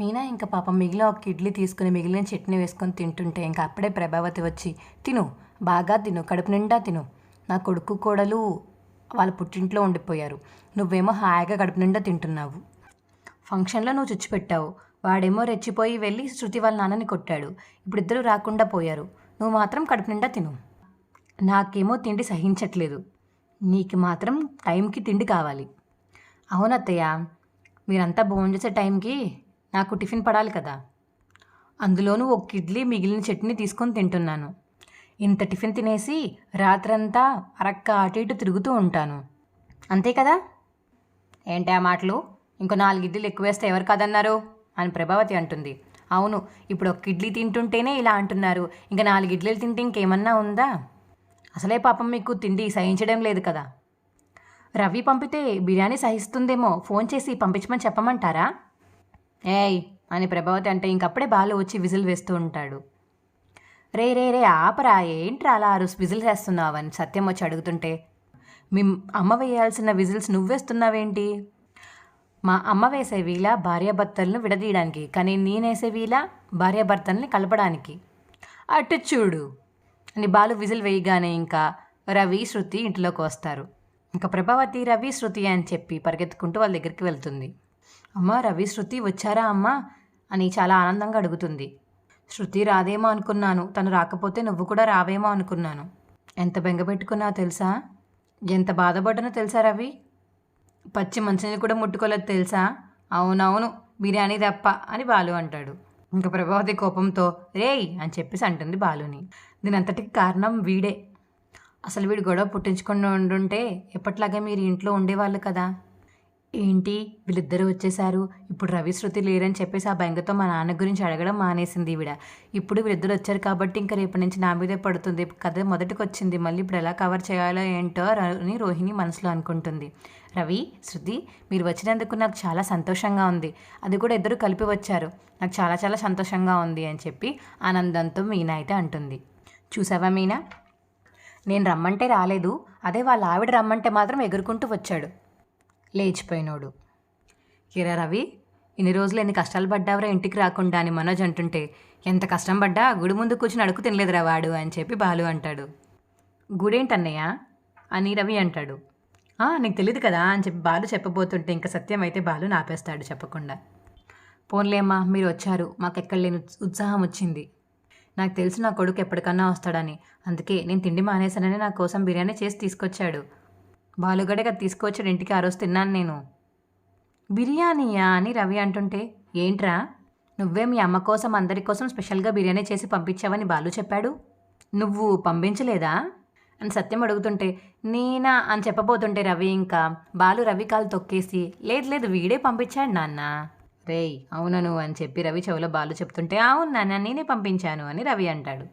మీనా ఇంకా పాపం మిగిలిన ఒక ఇడ్లీ తీసుకుని మిగిలిన చట్నీ వేసుకొని తింటుంటే ఇంకా అప్పుడే ప్రభావతి వచ్చి తిను బాగా తిను కడుపు నిండా తిను. నా కొడుకు కోడలు వాళ్ళ పుట్టింట్లో ఉండిపోయారు. నువ్వేమో హాయిగా కడుపు నిండా తింటున్నావు. ఫంక్షన్లో నువ్వు చుచ్చిపెట్టావు వాడేమో రెచ్చిపోయి వెళ్ళి శృతి వాళ్ళ నాన్నని కొట్టాడు. ఇప్పుడు ఇద్దరు రాకుండా పోయారు. నువ్వు మాత్రం కడుపు నిండా తిను. నాకేమో తిండి సహించట్లేదు. నీకు మాత్రం టైంకి తిండి కావాలి. అవునత్తయ్య మీరంతా భోజనం చేసే టైంకి నాకు టిఫిన్ పడాలి కదా. అందులోనూ ఒక కిడ్లీ మిగిలిన చట్నీ తీసుకొని తింటున్నాను. ఇంత టిఫిన్ తినేసి రాత్రంతా అరక్క అటు ఇటు తిరుగుతూ ఉంటాను. అంతే కదా? ఏంటి ఆ మాటలు? ఇంకో నాలుగు ఇడ్లీలు ఎక్కువ వేస్తే ఎవరు కాదన్నారు? అని ప్రభావతి అంటుంది. అవును ఇప్పుడు ఒక ఇడ్లీ తింటుంటేనే ఇలా అంటున్నారు. ఇంకా నాలుగు ఇడ్లీలు తింటే ఇంకేమన్నా ఉందా? అసలే పాపం మీకు తిండి సహించడం లేదు కదా. రవి పంపితే బిర్యానీ సహిస్తుందేమో. ఫోన్ చేసి పంపించమని చెప్పమంటారా? ఏయ్ అని ప్రభావతి అంటే ఇంకప్పుడే బాలు వచ్చి విజిల్ వేస్తూ ఉంటాడు. రే రే రే ఆపరా ఏంట్రా అలా అరుసు విజిల్ వేస్తున్నావు అని సత్యం వచ్చి అడుగుతుంటే మీ అమ్మ వేయాల్సిన విజిల్స్ నువ్వేస్తున్నావేంటి? మా అమ్మ వేసే వీల భార్యాభర్తలను విడదీయడానికి కానీ నేనేసే వీల భార్యాభర్తల్ని కలపడానికి. అటు చూడు అని బాలు విజిల్ వేయగానే ఇంకా రవి శృతి ఇంట్లోకి వస్తారు. ఇంకా ప్రభావతి రవి శృతి అని చెప్పి పరిగెత్తుకుంటూ వాళ్ళ దగ్గరికి వెళ్తుంది. అమ్మ రవి శృతి వచ్చారా అమ్మా? అని చాలా ఆనందంగా అడుగుతుంది. శృతి రాదేమో అనుకున్నాను తను రాకపోతే నువ్వు కూడా రావేమో అనుకున్నాను. ఎంత బెంగపెట్టుకున్నావు తెలుసా? ఎంత బాధపడ్డానో తెలుసా రవి? పచ్చి మంచిని కూడా ముట్టుకోలేదు తెలుసా? అవునవును బిర్యానీ తప్ప అని బాలు అంటాడు. ఇంకా ప్రభావతి కోపంతో రేయ్ అని చెప్పేసి అంటుంది బాలుని. దీని అంతటికి కారణం వీడే. అసలు వీడు గొడవ పుట్టించుకుని ఉండుంటే ఎప్పట్లాగే మీరు ఇంట్లో ఉండేవాళ్ళు కదా? ఏంటి? వీళ్ళిద్దరూ వచ్చేసారు ఇప్పుడు రవి శృతి లేరని చెప్పేసి ఆ బెంగతో మా నాన్న గురించి అడగడం మానేసింది ఈవిడ. ఇప్పుడు వీళ్ళిద్దరు వచ్చారు కాబట్టి ఇంకా రేపటి నుంచి నా మీదే పడుతుంది. కథ మొదటికి వచ్చింది మళ్ళీ ఇప్పుడు ఎలా కవర్ చేయాలో ఏంటో అని రోహిణి మనసులో అనుకుంటుంది. రవి శృతి మీరు వచ్చినందుకు నాకు చాలా సంతోషంగా ఉంది. అది కూడా ఇద్దరు కలిపి వచ్చారు. నాకు చాలా చాలా సంతోషంగా ఉంది అని చెప్పి ఆనందంతో మీనా అయితే అంటుంది. చూసావా మీనా? నేను రమ్మంటే రాలేదు. అదే వాళ్ళ ఆవిడ రమ్మంటే మాత్రం ఎగురుకుంటూ వచ్చాడు. లేచిపోయినోడు. కిరా రవి ఇన్ని రోజులు ఎన్ని కష్టాలు పడ్డావరా ఇంటికి రాకుండా? అని మనోజ్ అంటుంటే ఎంత కష్టం పడ్డా? గుడి ముందు కూర్చుని అడుగు తినలేదురా వాడు అని చెప్పి బాలు అంటాడు. గుడేంటన్నయ్య? అని రవి అంటాడు. నీకు తెలియదు కదా? అని చెప్పి బాలు చెప్పబోతుంటే ఇంకా సత్యం అయితే బాలు నాపేస్తాడు చెప్పకుండా. పోన్లేమ్మా మీరు వచ్చారు. మాకు ఎక్కడ లేని ఉత్సాహం వచ్చింది. నాకు తెలుసు నా కొడుకు ఎప్పటికన్నా వస్తాడని. అందుకే నేను తిండి మానేశానని నా కోసం బిర్యానీ చేసి తీసుకొచ్చాడు. బాలుగడే కదా తీసుకొచ్చాడు ఇంటికి ఆ రోజు తిన్నాను నేను. బిర్యానీయా అని రవి అంటుంటే ఏంట్రా? నువ్వే మీ అమ్మ కోసం అందరి కోసం స్పెషల్గా బిర్యానీ చేసి పంపించావని బాలు చెప్పాడు. నువ్వు పంపించలేదా? అని సత్యం అడుగుతుంటే నేనా అని చెప్పబోతుంటే రవి ఇంకా బాలు రవి కాలు తొక్కేసి లేదు లేదు వీడే పంపించాడు నాన్న. రేయ్ అవునను అని చెప్పి రవి చెవిలో బాలు చెప్తుంటే అవును నాన్న నేనే పంపించాను అని రవి అంటాడు.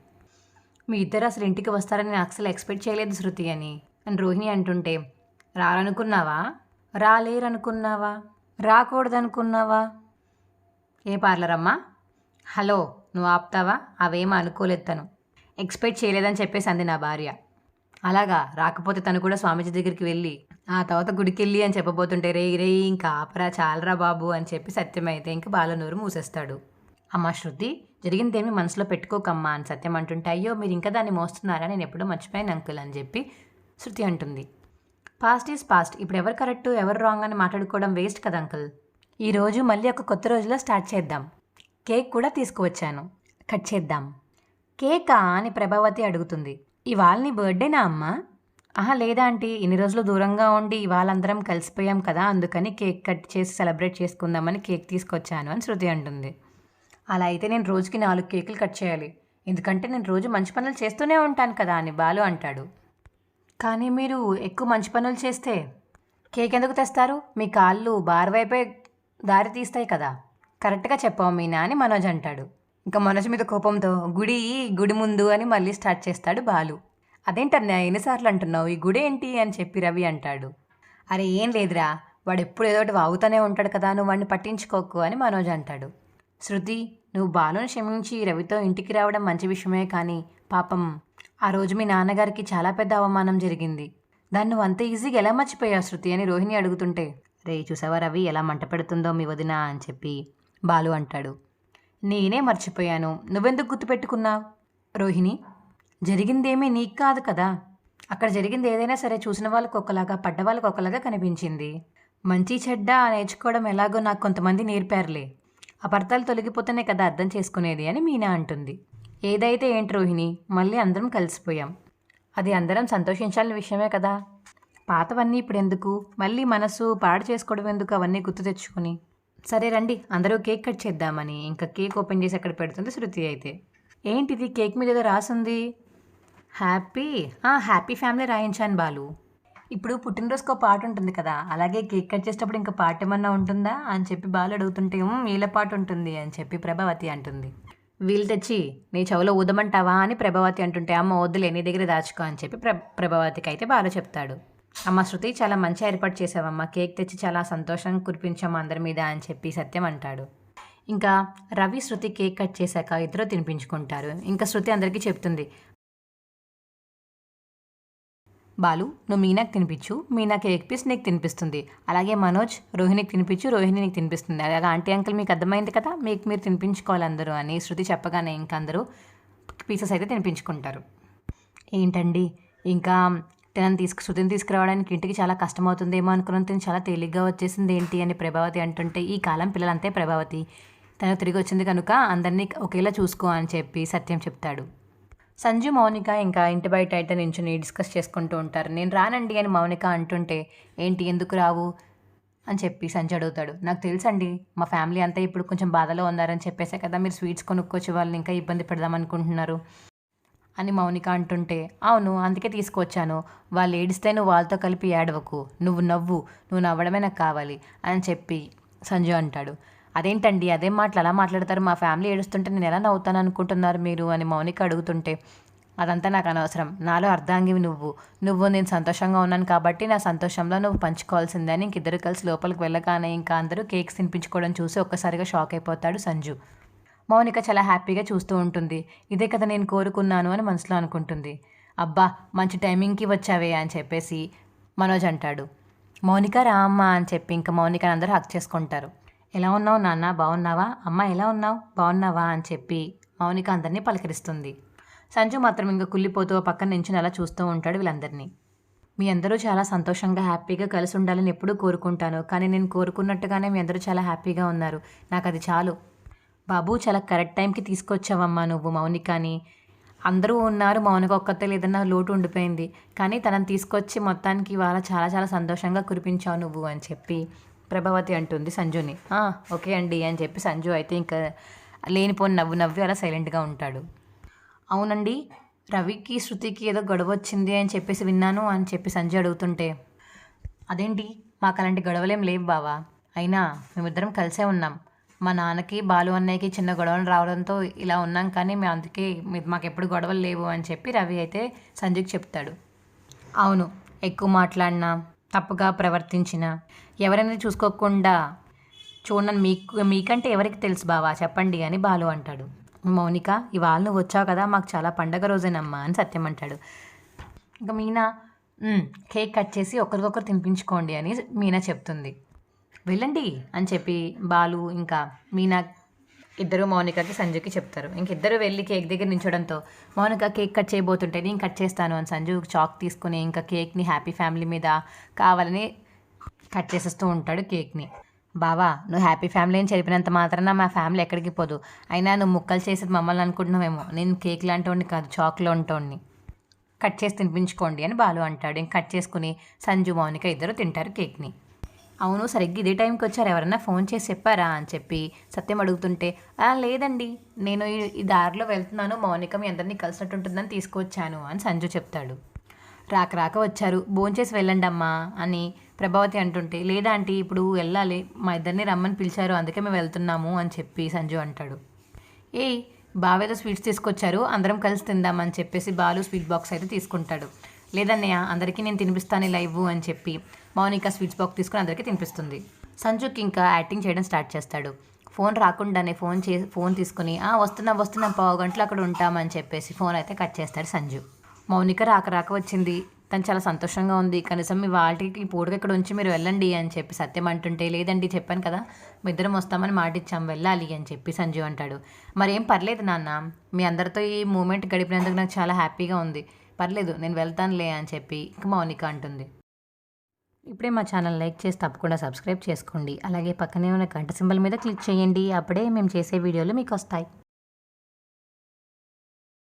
మీ ఇద్దరు అసలు ఇంటికి వస్తారని నేను అసలు ఎక్స్పెక్ట్ చేయలేదు శృతి అని. అని రోహిణి అంటుంటే రారనుకున్నావా? రాలేరనుకున్నావా? రాకూడదనుకున్నావా? ఏ పార్లర్ అమ్మా హలో నువ్వు ఆపుతావా? అవేం అనుకోలేదు తను. ఎక్స్పెక్ట్ చేయలేదని చెప్పేసి అంది నా భార్య. అలాగా రాకపోతే తను కూడా స్వామీజీ దగ్గరికి వెళ్ళి ఆ తర్వాత గుడికి వెళ్ళి అని చెప్పబోతుంటే రే రే ఇంకా ఆపరా చాలరా బాబు అని చెప్పి సత్యమైతే ఇంకా బాలనూరు మూసేస్తాడు. అమ్మా శృతి జరిగిందేమీ మనసులో పెట్టుకోకమ్మా అని సత్యం అంటుంటే అయ్యో మీరు ఇంకా దాన్ని మోస్తున్నారా? నేను ఎప్పుడో మర్చిపోయాను అంకుల్ అని చెప్పి శృతి అంటుంది. పాస్ట్ ఈజ్ పాస్ట్ ఇప్పుడు ఎవరు కరెక్ట్ ఎవరు రాంగ్ అని మాట్లాడుకోవడం వేస్ట్ కదా అంకుల్. ఈరోజు మళ్ళీ ఒక కొత్త రోజులో స్టార్ట్ చేద్దాం. కేక్ కూడా తీసుకువచ్చాను. కట్ చేద్దాం. కేకా? అని ప్రభావతి అడుగుతుంది. ఇవాళ నీ బర్త్డేనా అమ్మా? ఆహా లేదా ఆంటీ. ఇన్ని రోజులు దూరంగా ఉండి ఇవాళ అందరం కలిసిపోయాం కదా అందుకని కేక్ కట్ చేసి సెలబ్రేట్ చేసుకుందామని కేక్ తీసుకొచ్చాను అని శృతి అంటుంది. అలా అయితే నేను రోజుకి నాలుగు కేకులు కట్ చేయాలి. ఎందుకంటే నేను రోజు మంచి పనులు చేస్తూనే ఉంటాను కదా అని బాలు అంటాడు. కానీ మీరు ఎక్కువ మంచి పనులు చేస్తే కేక్ ఎందుకు తెస్తారు? మీ కాళ్ళు బార్ వైపే దారి తీస్తాయి కదా. కరెక్ట్గా చెప్పావు మీ అని మనోజ్ అంటాడు. ఇంకా మనోజ్ మీద కోపంతో గుడి గుడి ముందు అని మళ్ళీ స్టార్ట్ చేస్తాడు బాలు. అదేంటన్నా ఎన్నిసార్లు అంటున్నావు? ఈ గుడి ఏంటి? అని చెప్పి రవి అంటాడు. అరే ఏం లేదురా. వాడు ఎప్పుడు ఏదో ఒకటి వాగుతూనే ఉంటాడు కదా. నువ్వు వాడిని పట్టించుకోకు అని మనోజ్ అంటాడు. శృతి నువ్వు బాలుని క్షమించి రవితో ఇంటికి రావడం మంచి విషయమే కానీ పాపం ఆ రోజు మీ నాన్నగారికి చాలా పెద్ద అవమానం జరిగింది. దాన్ని నువ్వు అంత ఈజీగా ఎలా మర్చిపోయావు శృతి అని రోహిణి అడుగుతుంటే రే చూసావా రవి ఎలా మంట పెడుతుందో మీ వదిన అని చెప్పి బాలు అంటాడు. నేనే మర్చిపోయాను. నువ్వెందుకు గుర్తుపెట్టుకున్నావు రోహిణి జరిగిందేమీ నీకు కాదు కదా. అక్కడ జరిగింది ఏదైనా సరే చూసిన వాళ్ళకి ఒకలాగా పడ్డ వాళ్ళకి ఒకలాగా కనిపించింది. మంచి చెడ్డ నేర్చుకోవడం ఎలాగో నాకు కొంతమంది నేర్పారులే. అపార్థాలు తొలగిపోతేనే కదా అర్థం చేసుకునేది అని మీనా అంటుంది. ఏదైతే ఏంటి రోహిణి మళ్ళీ అందరం కలిసిపోయాం. అది అందరం సంతోషించాలని విషయమే కదా. పాతవన్నీ ఇప్పుడు ఎందుకు మళ్ళీ మనసు పాడు చేసుకోవడం ఎందుకు అవన్నీ గుర్తు తెచ్చుకొని? సరే రండి అందరూ కేక్ కట్ చేద్దామని. ఇంకా కేక్ ఓపెన్ చేసి అక్కడ పెడుతుంది శృతి అయితే. ఏంటిది? కేక్ మీద ఏదో రాసింది. హ్యాపీ? హ్యాపీ ఫ్యామిలీ రాయించాను బాలు. ఇప్పుడు పుట్టినరోజుకు ఒక పాట ఉంటుంది కదా అలాగే కేక్ కట్ చేసేటప్పుడు ఇంకా పాట ఏమన్నా ఉంటుందా? అని చెప్పి బాలు అడుగుతుంటే వీళ్ళ పాట ఉంటుంది అని చెప్పి ప్రభావతి అంటుంది. వీళ్ళు తెచ్చి నీ చెవులో ఊదమంటావా అని ప్రభావతి అంటుంటే అమ్మ వద్దులే నీ దగ్గర దాచుకో అని చెప్పి ప్ర ప్రభావతికి అయితే బాగా చెప్తాడు. అమ్మ శృతి చాలా మంచి ఏర్పాటు చేసావమ్మ కేక్ తెచ్చి చాలా సంతోషం కురిపించాము అందరి మీద అని చెప్పి సత్యం అంటాడు. ఇంకా రవి శృతి కేక్ కట్ చేశాక ఇద్దరు తినిపించుకుంటారు. ఇంకా శృతి అందరికీ చెప్తుంది బాలు నువ్వు మీనాకి తినిపించు. మీనా ఎగ్ పీస్ నీకు తినిపిస్తుంది. అలాగే మనోజ్ రోహిణికి తినిపించు. రోహిణి నీకు తినిపిస్తుంది. అలాగే ఆంటీ అంకుల్ మీకు అర్థమైంది కదా? మీకు మీరు తినిపించుకోవాలి అందరూ అని శృతి చెప్పగానే ఇంకా అందరూ పీసెస్ అయితే తినిపించుకుంటారు. ఏంటండి? ఇంకా తనని తీసుకు శృతిని తీసుకురావడానికి ఇంటికి చాలా కష్టమవుతుందేమో అనుకున్నాను. తిని చాలా తేలిగ్గా వచ్చేసింది ఏంటి అని ప్రభావతి అంటుంటే ఈ కాలం పిల్లలంతే ప్రభావతి. తను తిరిగి వచ్చింది కనుక అందరినీ ఒకేలా చూసుకో అని చెప్పి సత్యం చెప్తాడు. సంజు మౌనిక ఇంకా ఇంటి బయట అయితే నించుని డిస్కస్ చేసుకుంటూ ఉంటారు. నేను రానండి అని మౌనిక అంటుంటే ఏంటి ఎందుకు రావు? అని చెప్పి సంజు అడుగుతాడు. నాకు తెలుసండి మా ఫ్యామిలీ అంతా ఇప్పుడు కొంచెం బాధలో ఉన్నారని చెప్పేసే కదా మీరు స్వీట్స్ కొనుక్కోవచ్చు వాళ్ళని ఇంకా ఇబ్బంది పెడదామనుకుంటున్నారు అని మౌనిక అంటుంటే అవును అందుకే తీసుకొచ్చాను. వాళ్ళు ఏడిస్తే నువ్వు వాళ్ళతో కలిపి ఏడవకు. నువ్వు నవ్వు. నువ్వు నవ్వడమే నాకు కావాలి అని చెప్పి సంజు అంటాడు. అదేంటండి? అదే మాటలు అలా మాట్లాడతారు? మా ఫ్యామిలీ ఏడుస్తుంటే నేను ఎలా నవ్వుతాను అనుకుంటున్నారు మీరు? అని మౌనిక అడుగుతుంటే అదంతా నాకు అనవసరం. నాలో అర్ధాంగివి నువ్వు. నువ్వు నేను సంతోషంగా ఉన్నాను కాబట్టి నా సంతోషంలో నువ్వు పంచుకోవాల్సిందే అని ఇంక ఇద్దరు కలిసి లోపలికి వెళ్ళగానే ఇంకా అందరూ కేక్స్ తినిపించుకోవడం చూసి ఒక్కసారిగా షాక్ అయిపోతాడు సంజు. మౌనిక చాలా హ్యాపీగా చూస్తూ ఉంటుంది. ఇదే కదా నేను కోరుకున్నాను అని మనసులో అనుకుంటుంది. అబ్బా మంచి టైమింగ్కి వచ్చావే అని చెప్పేసి మనోజ్ అంటాడు. మౌనిక రా అని చెప్పి ఇంకా మౌనికని అందరూ హక్ చేసుకుంటారు. ఎలా ఉన్నావు నాన్న? బాగున్నావా? అమ్మ ఎలా ఉన్నావు? బాగున్నావా? అని చెప్పి మౌనిక అందరినీ పలకరిస్తుంది. సంజు మాత్రం ఇంకా కుళ్ళిపోతూ పక్కన నించుని అలా చూస్తూ ఉంటాడు వీళ్ళందరినీ. మీ అందరూ చాలా సంతోషంగా హ్యాపీగా కలిసి ఉండాలని ఎప్పుడూ కోరుకుంటాను. కానీ నేను కోరుకున్నట్టుగానే మీ అందరూ చాలా హ్యాపీగా ఉన్నారు. నాకు అది చాలు. బాబు చాలా కరెక్ట్ టైంకి తీసుకొచ్చావమ్మా నువ్వు మౌనికని. అందరూ ఉన్నారు మౌనిక ఒక్కతే లేదన్న లోటు ఉండిపోయింది. కానీ తనని తీసుకొచ్చి మొత్తానికి ఇవాళ చాలా చాలా సంతోషంగా కురిపించావు నువ్వు అని చెప్పి ప్రభావతి అంటుంది సంజుని. "ఆ, ఓకే అండి అని చెప్పి సంజు అయితే ఇంకా లేనిపోని నవ్వు నవ్వి అలా సైలెంట్గా ఉంటాడు. అవునండి రవికి శృతికి ఏదో గొడవ వచ్చింది అని చెప్పేసి విన్నాను అని చెప్పి సంజయ్ అడుగుతుంటే అదేంటి? మాకు అలాంటి గొడవలేం లేవు బావా. అయినా మేమిద్దరం కలిసే ఉన్నాం. మా నాన్నకి బాలు అన్నయ్యకి చిన్న గొడవలు రావడంతో ఇలా ఉన్నాం కానీ మేము అందుకే మాకు ఎప్పుడు గొడవలు లేవు అని చెప్పి రవి అయితే సంజయ్కి చెప్తాడు. అవును ఎక్కువ మాట్లాడినా. తప్పుగా ప్రవర్తించిన ఎవరైనా చూసుకోకుండా చూడండి మీకు మీకంటే ఎవరికి తెలుసు బావా? చెప్పండి అని బాలు అంటాడు. మౌనిక ఇవాళ నువ్వు వచ్చావు కదా మాకు చాలా పండగ రోజేనమ్మా అని సత్యం అంటాడు. ఇంకా మీనా కేక్ కట్ చేసి ఒకరికొకరు తినిపించుకోండి అని మీనా చెప్తుంది. వెళ్ళండి అని చెప్పి బాలు ఇంకా మీనా ఇద్దరు మౌనికకి సంజుకి చెప్తారు. ఇంక ఇద్దరు వెళ్ళి కేక్ దగ్గర నించడంతో మౌనిక కేక్ కట్ చేయబోతుంటే నేను కట్ చేస్తాను అని సంజు చాక్ తీసుకుని ఇంకా కేక్ని హ్యాపీ ఫ్యామిలీ మీద కావాలని కట్ చేసేస్తూ ఉంటాడు కేక్ని. బావా నువ్వు హ్యాపీ ఫ్యామిలీ అని చెప్పినంత మాత్రాన మా ఫ్యామిలీ ఎక్కడికి పోదు. అయినా నువ్వు ముక్కలు చేసేది మమ్మల్ని అనుకుంటున్నావేమో. నేను కేక్ లాంటి కాదు చాక్లో ఉంటోడిని. కట్ చేసి తినిపించుకోండి అని బాలు అంటాడు. ఇంక కట్ చేసుకుని సంజు మౌనిక ఇద్దరు తింటారు కేక్ని. అవును సరిగ్గా ఇదే టైంకి వచ్చారు. ఎవరన్నా ఫోన్ చేసి చెప్పారా అని చెప్పి సత్యం అడుగుతుంటే లేదండి. నేను ఈ- దారిలో వెళ్తున్నాను. మౌనిక మీ అందరినీ కలిసినట్టు ఉంటుందని తీసుకొచ్చాను అని సంజు చెప్తాడు. రాక రాక వచ్చారు. భోంచేసి వెళ్ళండి అమ్మా అని ప్రభావతి అంటుంటే లేదా ఆంటీ ఇప్పుడు వెళ్ళాలి. మా ఇద్దరిని రమ్మని పిలిచారు. అందుకే మేము వెళ్తున్నాము అని చెప్పి సంజు అంటాడు. ఏయ్ బావేదో స్వీట్స్ తీసుకొచ్చారు. అందరం కలిసి తిందామని చెప్పేసి బాలు స్వీట్ బాక్స్ అయితే తీసుకుంటాడు. లేదన్నయ్య అందరికీ నేను తినిపిస్తాను ఇలా ఇవ్వు అని చెప్పి మౌనిక స్వీట్స్ బాక్స్ తీసుకుని అందరికీ తినిపిస్తుంది. సంజుకి ఇంకా యాక్టింగ్ చేయడం స్టార్ట్ చేస్తాడు. ఫోన్ రాకుండానే ఫోన్ చే ఫోన్ తీసుకుని "ఆ, వస్తున్నాం వస్తున్నాం పావు గంటలు అక్కడ ఉంటామని చెప్పేసి ఫోన్ అయితే కట్ చేస్తాడు సంజు. మౌనిక రాక రాక వచ్చింది. తను చాలా సంతోషంగా ఉంది. కనీసం మీ వాళ్ళకి పూటగా ఇక్కడ ఉంచి మీరు వెళ్ళండి అని చెప్పి సత్యం అంటుంటే లేదండి చెప్పాను కదా మీ ఇద్దరం వస్తామని మాట ఇచ్చాం వెళ్ళాలి అని చెప్పి సంజీవ్ అంటాడు. మరేం పర్లేదు నాన్న. మీ అందరితో ఈ మూమెంట్ గడిపినందుకు నాకు చాలా హ్యాపీగా ఉంది. పర్లేదు నేను వెళ్తానులే అని చెప్పి ఇంక మౌనిక అంటుంది. ఇప్పుడే మా ఛానల్ లైక్ చేసి తప్పకుండా సబ్స్క్రైబ్ చేసుకోండి. అలాగే పక్కనే ఉన్న గంట సింబల్ మీద క్లిక్ చేయండి. అప్పుడే మేము చేసే వీడియోలు మీకు వస్తాయి.